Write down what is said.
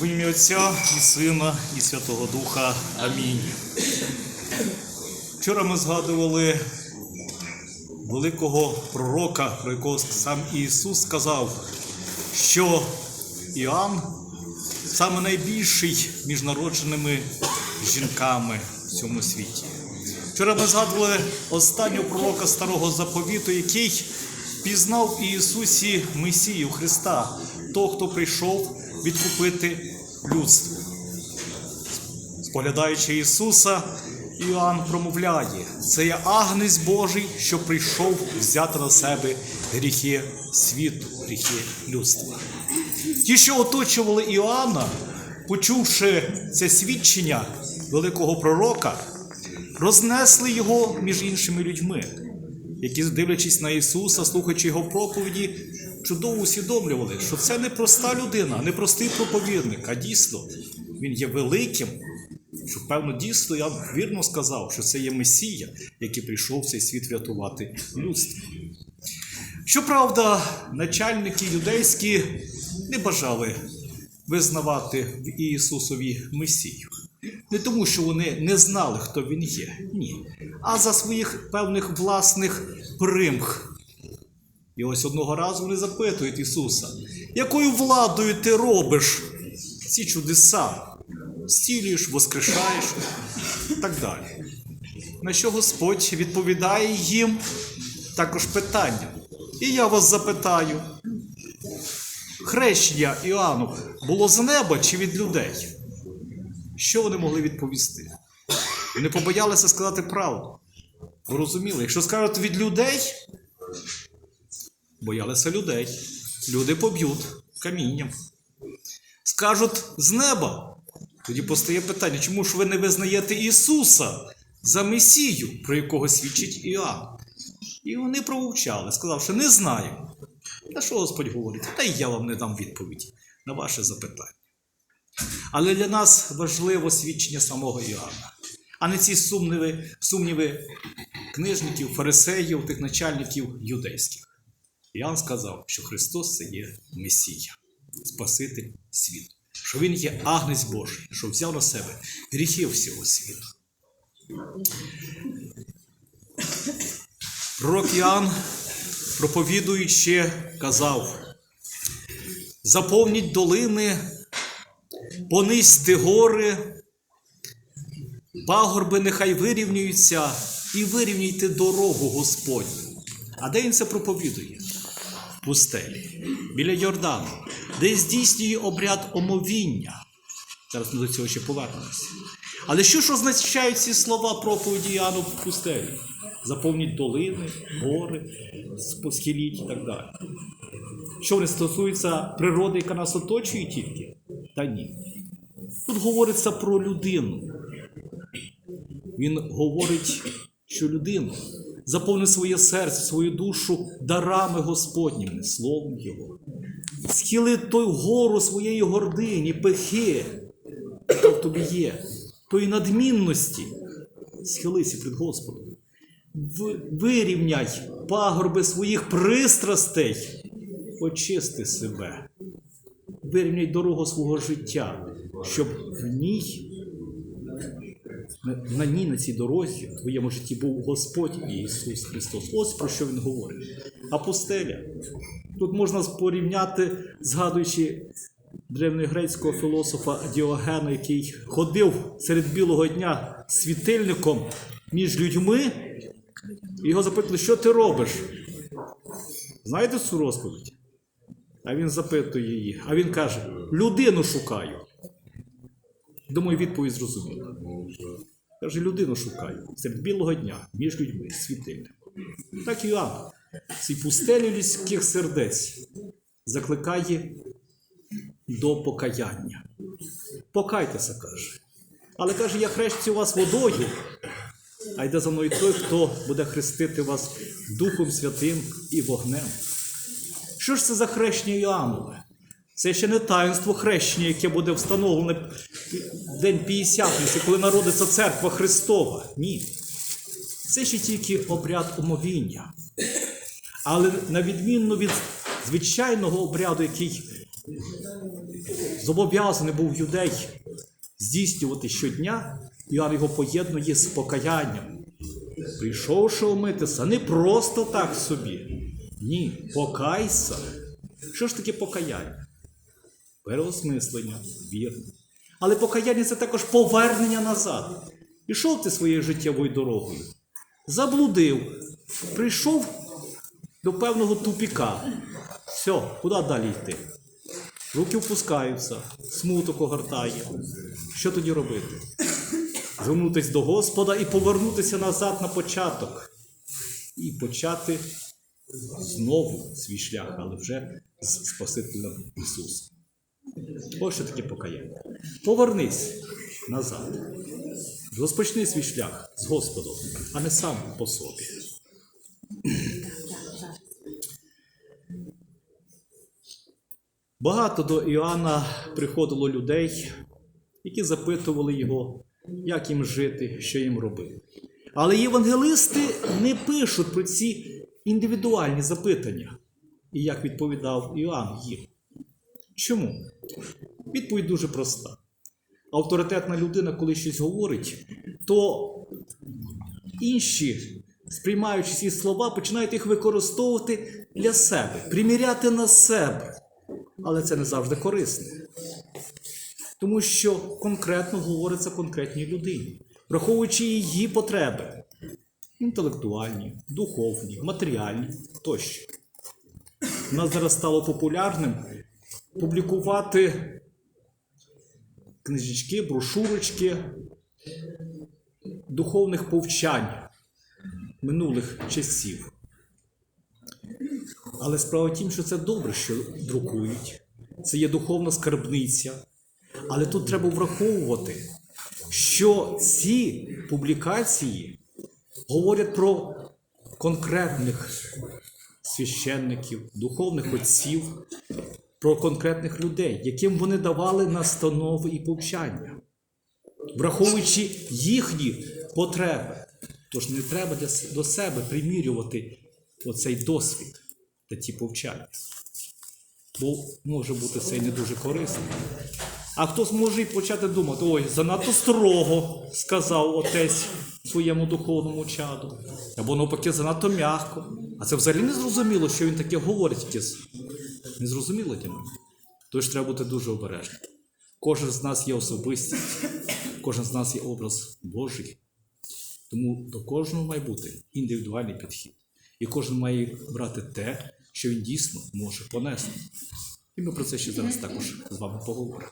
В ім'я Отця і Сина, і Святого Духа. Амінь. Вчора ми згадували великого пророка, про якого сам Ісус сказав, що Іоанн саме найбільший між народженими жінками в цьому світі. Вчора ми згадували останнього пророка Старого Заповіту, який пізнав Ісусі Месію Христа, того, хто прийшов відкупити людство. Споглядаючи Ісуса, Іоанн промовляє: це є агнець Божий, що прийшов взяти на себе гріхи світу, гріхи людства. Ті, що оточували Іоанна, почувши це свідчення великого пророка, рознесли його між іншими людьми, які, дивлячись на Ісуса, слухаючи Його проповіді, чудово усвідомлювали, що це не проста людина, не простий проповідник, а дійсно він є великим. Що, певно, дійсно я вірно сказав, що це є Месія, який прийшов в цей світ врятувати людство. Щоправда, начальники юдейські не бажали визнавати в Ісусові Месію. Не тому, що вони не знали, хто він є, ні. А за своїх певних власних примх. І ось одного разу вони запитують Ісуса, якою владою ти робиш ці чудеса? Стілюєш, воскрешаєш і так далі. На що Господь відповідає їм також питання. І я вас запитаю: хрещення Іоанну було з неба чи від людей? Що вони могли відповісти? Вони побоялися сказати правду. Ви розуміли, якщо скажуть від людей, боялися людей. Люди поб'ють камінням. Скажуть з неба. Тоді постає питання, чому ж ви не визнаєте Ісуса за Месію, про якого свідчить Іоанн? І вони промовчали, сказавши, не знаю. Та що Господь говорить? Та й я вам не дам відповіді на ваше запитання. Але для нас важливо свідчення самого Іоанна, а не ці сумніви, сумніви книжників, фарисеїв, тих начальників юдейських. Іоанн сказав, що Христос це є Месія, Спаситель світу, що Він є агнець Божий, що взяв на себе гріхи всього світу. Пророк Іоанн, проповідуючи, казав: заповніть долини, понизьте гори, пагорби нехай вирівнюються і вирівнюйте дорогу Господню. А де він це проповідує? Пустелі, біля Йордану, де здійснює обряд омовіння. Зараз ми до цього ще повернемося. Але що ж означають ці слова проповіді Іоанну в пустелі? Заповніть долини, гори, схиліть і так далі. Що вони стосуються природи, яка нас оточує тільки? Та ні. Тут говориться про людину. Він говорить, що людина заповни своє серце, свою душу дарами Господніми, словом Його. Схили той гору своєї гордині, пихи, яка в тобі є, тої надмінності. Схилися перед Господом. Вирівняй пагорби своїх пристрастей, очисти себе, вирівняй дорогу свого життя, щоб в ній на, ній, на цій дорозі, в твоєму житті був Господь Ісус Христос. Ось про що Він говорить. А. Тут можна порівняти, згадуючи древньогрецького філософа Діогена, який ходив серед білого дня світильником між людьми, і його запитали, що ти робиш? Знаєте цю розповідь? А він запитує її. А він каже: людину шукаю. Думаю, відповідь зрозуміла. Каже, людину шукаю серед білого дня, між людьми, світильником. Так Іоанн, цій пустелі людських сердець закликає до покаяння. Покайтеся, каже. Але каже, я хрещу вас водою, а йде за мною той, хто буде хрестити вас Духом Святим і вогнем. Що ж це за хрещення Іоаннове? Це ще не таїнство хрещення, яке буде встановлене в день П'ятдесятниці, коли народиться церква Христова. Ні. Це ще тільки обряд омовіння. Але на відмінно від звичайного обряду, який зобов'язаний був юдей здійснювати щодня, Іоанн його поєднує з покаянням. Прийшовши омитися, не просто так собі. Ні, покайся. Що ж таке покаяння? Переосмислення, вірно. Але покаяння це також повернення назад. Ішов ти своєю життєвою дорогою, заблудив, прийшов до певного тупіка. Все, куди далі йти? Руки впускаються, смуток огортає. Що тоді робити? Звернутися до Господа і повернутися назад на початок. І почати знову свій шлях, але вже з Спасителем Ісусом. Ось що таке покаяння. Повернись назад. Розпочни свій шлях з Господом, а не сам по собі. Багато до Іоанна приходило людей, які запитували його, як їм жити, що їм робити. Але євангелисти не пишуть про ці індивідуальні запитання, і як відповідав Іоанн їм. Чому? Відповідь дуже проста. Авторитетна людина, коли щось говорить, то інші, сприймаючи ці слова, починають їх використовувати для себе, приміряти на себе. Але це не завжди корисно. Тому що конкретно говориться конкретній людині, враховуючи її потреби інтелектуальні, духовні, матеріальні тощо. У нас зараз стало популярним публікувати книжечки, брошурочки духовних повчань минулих часів. Але справа в тім, що це добре, що друкують. Це є духовна скарбниця. Але тут треба враховувати, що ці публікації говорять про конкретних священників, духовних отців, про конкретних людей, яким вони давали настанови і повчання, враховуючи їхні потреби. Тож не треба до себе примірювати оцей досвід та ті повчання. Бо може бути це й не дуже корисно. А хтось може і почати думати, ой, занадто строго сказав отець своєму духовному чаду. Або навпаки, занадто м'яко. А це взагалі не зрозуміло, що він таке говорить якесь. Не зрозуміло для мене. Тож треба бути дуже обережним. Кожен з нас є особистість, кожен з нас є образ Божий. Тому до кожного має бути індивідуальний підхід. І кожен має брати те, що він дійсно може понести. І ми про це ще зараз також з вами поговоримо.